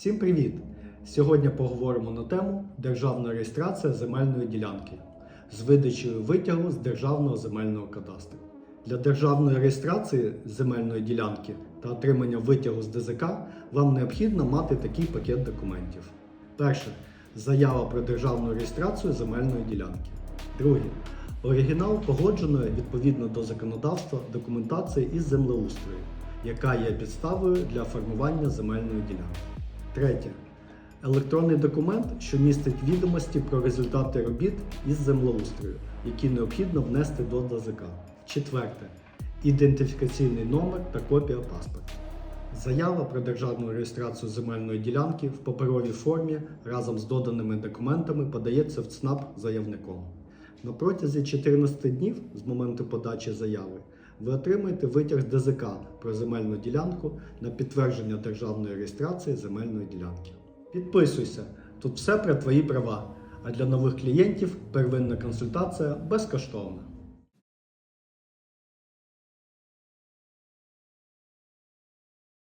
Всім привіт! Сьогодні поговоримо на тему Державна реєстрація земельної ділянки з видачею витягу з Державного земельного кадастру. Для державної реєстрації земельної ділянки та отримання витягу з ДЗК вам необхідно мати такий пакет документів. Перше заява про державну реєстрацію земельної ділянки. Друге оригінал погодженої відповідно до законодавства документації із землеустрою, яка є підставою для формування земельної ділянки. Третє. Електронний документ, що містить відомості про результати робіт із землеустрою, які необхідно внести до ДЗК. Четверте. Ідентифікаційний номер та копія паспорта. Заява про державну реєстрацію земельної ділянки в паперовій формі разом з доданими документами подається в ЦНАП заявником. На протязі 14 днів з моменту подачі заяви ви отримаєте витяг з ДЗК про земельну ділянку на підтвердження державної реєстрації земельної ділянки. Підписуйся, тут все про твої права. А для нових клієнтів первинна консультація безкоштовна.